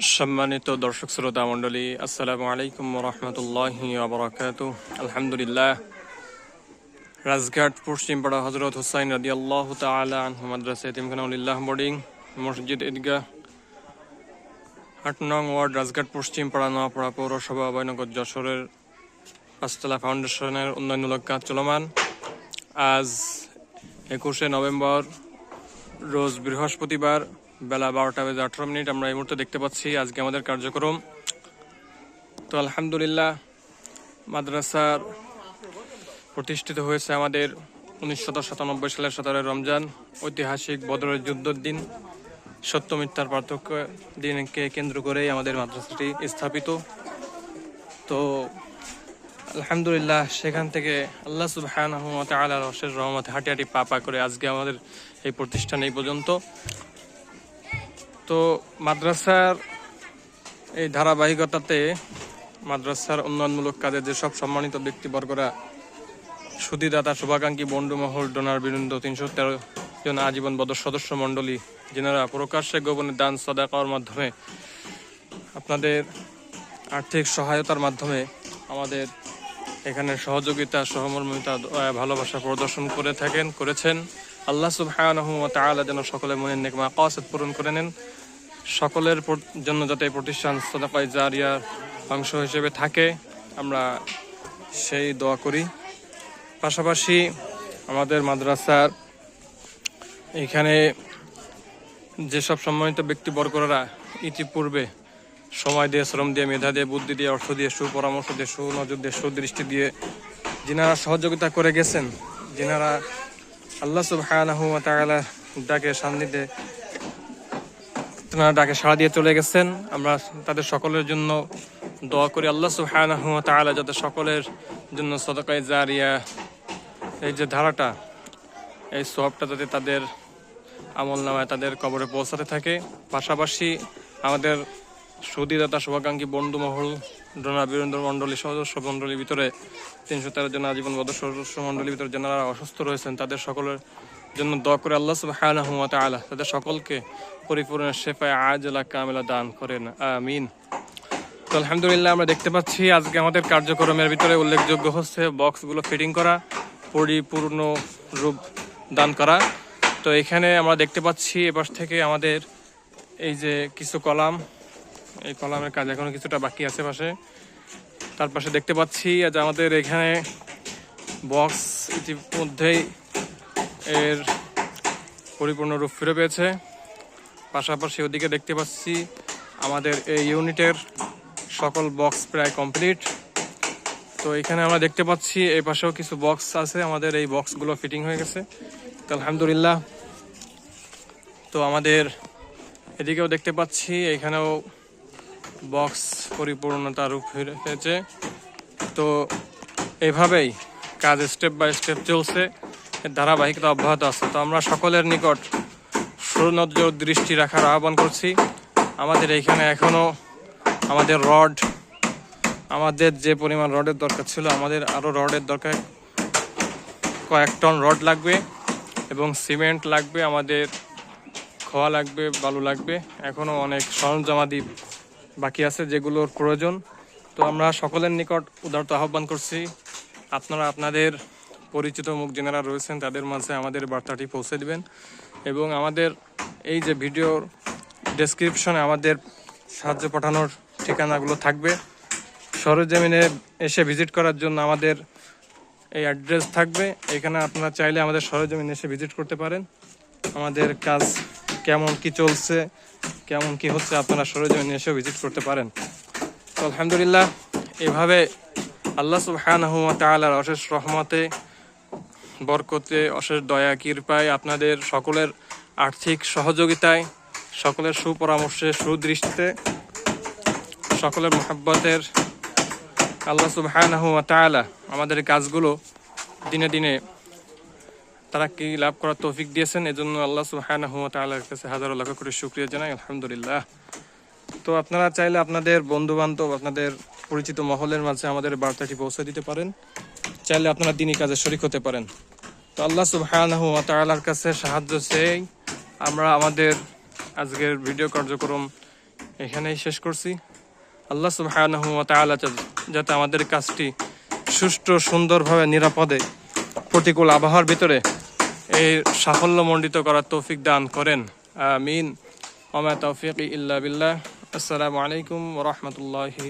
সম্মানিত দর্শক শ্রোতা মণ্ডলী, আসসালামু আলাইকুম রহমতুল্লাহি আবরাকাত আলহামদুলিল্লাহ, রাজঘাট পশ্চিমপাড়া হজরত হুসাইন রাদি আল্লাহ তালা মাদ্রাসা এতিমখানাউলিল্লাহ বোর্ডিং, মসজিদ ঈদগাহ, আট নং ওয়ার্ড, রাজঘাট পশ্চিমপাড়া নোয়াপাড়া পৌরসভা, অভয়নগর, যশোরের পাঁচতলা ফাউন্ডেশনের উন্নয়নমূলক কাজ চলমান। আজ একুশে নভেম্বর, রোজ বৃহস্পতিবার বেলা বারোটা বেজে আঠারো মিনিট আমরা এই মুহূর্তে দেখতে পাচ্ছি, আজকে আমাদের কার্যক্রম। তো আলহামদুলিল্লাহ মাদ্রাসার প্রতিষ্ঠিত হয়েছে আমাদের উনিশশো সাতানব্বই সালের সতেরোই রমজান, ঐতিহাসিক বদরের যুদ্ধর দিন। সত্য মিথ্যার পার্থক্য দিনকে কেন্দ্র করেই আমাদের মাদ্রাসাটি স্থাপিত। তো আলহামদুলিল্লাহ, সেখান থেকে আল্লাহ সুবহানাহু ওয়া তাআলার অশেষ রহমতে হাঁটি হাঁটি পা পা করে আজকে আমাদের এই প্রতিষ্ঠান এই পর্যন্ত। তো মাদ্রাসার এই ধারাবাহিকতাতে মাদ্রাসার উন্নয়নমূলক কাজে যেসব সম্মানিত ব্যক্তিবর্গরা সুদীদাতা শুভাকাঙ্ক্ষী বন্ধুমহল ডোনার বিরুদ্ধ তিনশো তেরো জন আজীবন বদর সদস্য মণ্ডলী, যেনারা প্রকাশ্যে গোপনে দান, সদাকার মাধ্যমে আপনাদের আর্থিক সহায়তার মাধ্যমে আমাদের এখানে সহযোগিতা, সহমর্মিতা ভালোবাসা প্রদর্শন করে থাকেন, করেছেন। আল্লাহ সুবহানাহু ওয়া যেন সকলের মনের নেক মাকাসিদ পূরণ করে নেন। সকলের জন্য যাতে প্রতিষ্ঠান সদাকাই জারিয়ার অংশ হিসেবে থাকে, আমরা সেই দোয়া করি। পাশাপাশি আমাদের মাদ্রাসার এখানে যেসব সম্মানিত ব্যক্তিবর্গরা ইতিপূর্বে সময় দিয়ে, শ্রম দিয়ে, মেধা দিয়ে, বুদ্ধি দিয়ে, অর্থ দিয়ে, সুপরামর্শ দিয়ে, সুনজর দিয়ে, সুদৃষ্টি দিয়ে যিনারা সহযোগিতা করে গেছেন, যিনারা আল্লাহ সুবহানাহু ওয়া তাআলা ডাকে সান্নিধ্যে, তেনারা ডাকে সাড়া দিয়ে চলে গেছেন। আমরা তাদের সকলের জন্য দোয়া করি। আল্লাহ সুবহানাহু ওয়া তাআলা যাতে সকলের জন্য সদকায়ে জারিয়া, এই যে ধারাটা, এই সবটা যাতে তাদের আমল নামায় তাদের কবরে পৌঁছাতে থাকে। পাশাপাশি আমাদের সৌদিদাতা শুভাকাঙ্ক্ষী বন্ধু মহল ডোনা বীরেন্দ্র মণ্ডলী সদস্য মণ্ডলীর ভিতরে তিনশো তেরো জন আজীবন সদস্য মণ্ডলীর ভিতরে যারা অসুস্থ রয়েছেন, তাদের সকলের জন্য দোয়া করে আল্লাহ সুবহানাহু ওয়া তাআলা তাদের সকলকে পরিপূর্ণ শেফায় আজলা কামেলা দান করেন। আমিন। তো আলহামদুলিল্লাহ আমরা দেখতে পাচ্ছি আজকে আমাদের কার্যক্রমের ভিতরে উল্লেখযোগ্য হচ্ছে বক্সগুলো ফিটিং করা, পরিপূর্ণ রূপ দান করা। তো এখানে আমরা দেখতে পাচ্ছি এপাশ থেকে আমাদের এই যে কিছু কলাম এই কলামের কাজ এখনও কিছুটা বাকি আছে পাশে। তার পাশে দেখতে পাচ্ছি আজ আমাদের এখানে বক্স ইতিমধ্যেই এর পরিপূর্ণ রূপ ফিরে পেয়েছে। পাশাপাশি ওদিকে দেখতে পাচ্ছি আমাদের এই ইউনিটের সকল বক্স প্রায় কমপ্লিট। তো এখানে আমরা দেখতে পাচ্ছি এই পাশেও কিছু বক্স আছে, আমাদের এই বক্সগুলো ফিটিং হয়ে গেছে। তো আলহামদুলিল্লাহ। তো আমাদের এদিকেও দেখতে পাচ্ছি, এখানেও বক্স পরিপূর্ণতা রূপ হয়েছে। তো এভাবেই কাজ স্টেপ বাই স্টেপ চলছে ধারাবাহিকতা অব্যাহত আছে। তো আমরা সকলের নিকট সুনজর দৃষ্টি রাখার আহ্বান করছি। আমাদের এইখানে এখনও আমাদের রড, আমাদের যে পরিমাণ রডের দরকার ছিল, আমাদের আরও রডের দরকার। কয়েক টন রড লাগবে এবং সিমেন্ট লাগবে, আমাদের খোয়া লাগবে, বালু লাগবে। এখনও অনেক সরঞ্জামাদি বাকি আছে যেগুলোর প্রয়োজন। তো আমরা সকলের নিকট উদারত আহ্বান করছি। আপনারা আপনাদের পরিচিত মুখ যেনারা রয়েছেন, তাদের মাঝে আমাদের বার্তাটি পৌঁছে দিবেন এবং আমাদের এই যে ভিডিওর ডেসক্রিপশনে আমাদের সাহায্য পাঠানোর ঠিকানাগুলো থাকবে। সরজমিনে এসে ভিজিট করার জন্য আমাদের এই অ্যাড্রেস থাকবে। এখানে আপনারা চাইলে আমাদের সরজমিনে এসে ভিজিট করতে পারেন। আমাদের কাজ কেমন কি চলছে, কেমন কি হচ্ছে আপনারা সরজমিনে এসে ভিজিট করতে পারেন। তো আলহামদুলিল্লাহ, এভাবে আল্লাহ সুবহানাহু ওয়া তাআলার অশেষ রহমতে, বরকতে, অশেষ দয়া, কৃপায় আপনাদের সকলের আর্থিক সহযোগিতায়, সকলের সুপরামর্শে, সুদৃষ্টিতে, সকলের মোহাব্বতের আল্লাহ সুবহানাহু ওয়া তাআলা আমাদের কাজগুলো দিনে দিনে তারা কি লাভ করার তৌফিক দিয়েছেন? এজন্য আল্লাহ ওয়া তাআলার কাছে হাজারো লাখ করে শুকরিয়া জানাই, আলহামদুলিল্লাহ। তো আপনারা চাইলে আপনাদের বন্ধু বান্ধব আপনাদের পরিচিত মহলের মাঝে আমাদের বার্তাটি পৌঁছে দিতে পারেন। চাইলে আপনারা দিনই কাজে শরিক হতে পারেন। তো আল্লাহ সুবহানাহু ওয়া কাছে সাহায্য চেয়ে আমরা আমাদের আজকের ভিডিও কার্যক্রম এখানেই শেষ করছি। আল্লাহ সুবহানাহু ওয়া যাতে আমাদের কাজটি সুষ্ঠু, সুন্দরভাবে, নিরাপদে প্রতিকূল আবহাওয়ার ভিতরে এই সাফল্যমণ্ডিত করার তৌফিক দান করেন। আমিন। ওমা তৌফিক ইল্লা বিল্লাহ। আসসালামু আলাইকুম রাহমাতুল্লাহি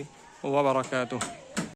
ওয়া বারাকাতুহু।